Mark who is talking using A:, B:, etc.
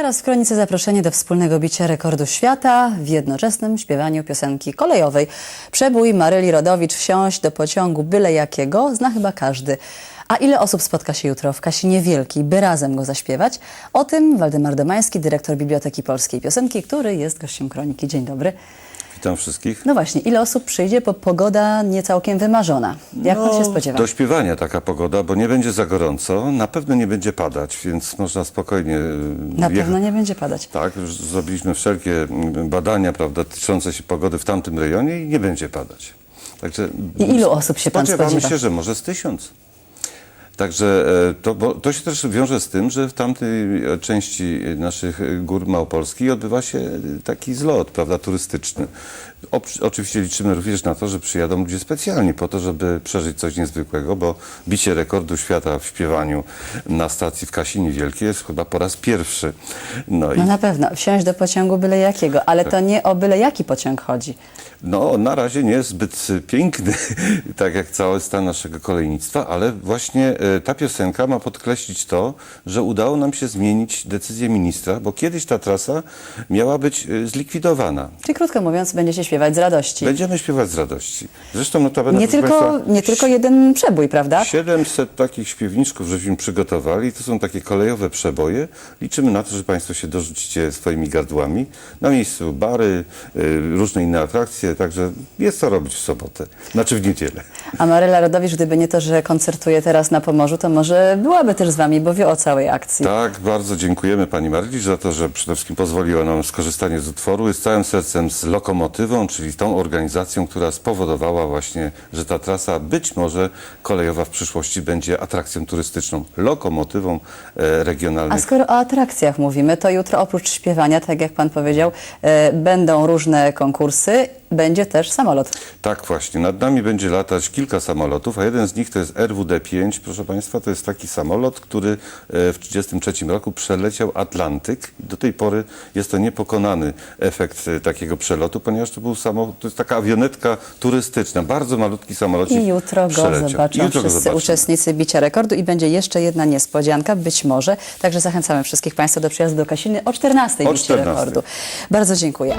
A: Teraz w Kronice zaproszenie do wspólnego bicia rekordu świata w jednoczesnym śpiewaniu piosenki kolejowej. Przebój Maryli Rodowicz wsiąść do pociągu byle jakiego zna chyba każdy. A ile osób spotka się jutro w Kasinie Wielkiej, by razem go zaśpiewać? O tym Waldemar Domański, dyrektor Biblioteki Polskiej Piosenki, który jest gościem Kroniki. Dzień dobry.
B: Witam wszystkich.
A: No właśnie, ile osób przyjdzie, bo pogoda nie całkiem wymarzona. Jak pan się spodziewa?
B: Do śpiewania taka pogoda, bo nie będzie za gorąco, na pewno nie będzie padać, więc można spokojnie e,
A: Na
B: jechać.
A: pewno nie będzie padać.
B: Tak, już zrobiliśmy wszelkie mm, badania, prawda, dotyczące się pogody w tamtym rejonie i nie będzie padać. Także
A: I ilu osób się pan
B: spodziewamy
A: spodziewa?
B: się, że może z tysiąc. Także e, to, to się też wiąże z tym, że w tamtej e, części naszych e, gór małopolskich odbywa się taki zlot, prawda, turystyczny. Ops- Oczywiście liczymy również na to, że przyjadą ludzie specjalni po to, żeby przeżyć coś niezwykłego, bo bicie rekordu świata w śpiewaniu na stacji w Kasinie Wielkiej jest chyba po raz pierwszy. No i
A: No na pewno, wsiąść do pociągu byle jakiego, ale to nie o byle jaki pociąg chodzi.
B: No, na razie nie jest zbyt piękny, tak jak cały stan naszego kolejnictwa, ale właśnie ta piosenka ma podkreślić to, że udało nam się zmienić decyzję ministra, bo kiedyś ta trasa miała być e, zlikwidowana.
A: Czyli krótko mówiąc, będziecie śpiewać z radości.
B: Będziemy śpiewać z radości. Zresztą notabene,
A: Nie tylko,
B: Państwa,
A: nie tylko jeden przebój, prawda?
B: 700 takich śpiewniczków żeśmy przygotowali. To są takie kolejowe przeboje. Liczymy na to, że Państwo się dorzucicie swoimi gardłami. Na miejscu bary, y, różne inne atrakcje, także jest co robić w sobotę, znaczy w niedzielę.
A: A Maryla Rodowicz, gdyby nie to, że koncertuje teraz na Pomorzu, to może byłaby też z wami, bo wie o całej akcji.
B: Tak, bardzo dziękujemy Pani Maryli za to, że przede wszystkim pozwoliła nam skorzystanie z utworu i z całym sercem z Lokomotywą, czyli tą organizacją, która spowodowała właśnie, że ta trasa być może kolejowa w przyszłości będzie atrakcją turystyczną, lokomotywą e,
A: A
B: regionalnych
A: skoro o atrakcjach mówimy, to jutro oprócz śpiewania, tak jak pan powiedział, e, będą różne konkursy, będzie też samolot.
B: Tak właśnie, nad nami będzie latać kilka samolotów, a jeden z nich to jest RWD-5, proszę Państwa, to jest taki samolot, który e, w 1933 roku przeleciał Atlantyk. Do tej pory jest to niepokonany efekt e, takiego przelotu, ponieważ to był samolot, to jest taka awionetka turystyczna, bardzo malutki samolocik
A: I jutro go
B: przeleciał.
A: zobaczą
B: Jutro
A: wszyscy
B: zobaczymy.
A: uczestnicy bicia rekordu i będzie jeszcze jedna niespodzianka, być może. Także zachęcamy wszystkich Państwa do przyjazdu do Kasiny o 14
B: O
A: bicie
B: 14.
A: rekordu. Bardzo dziękuję.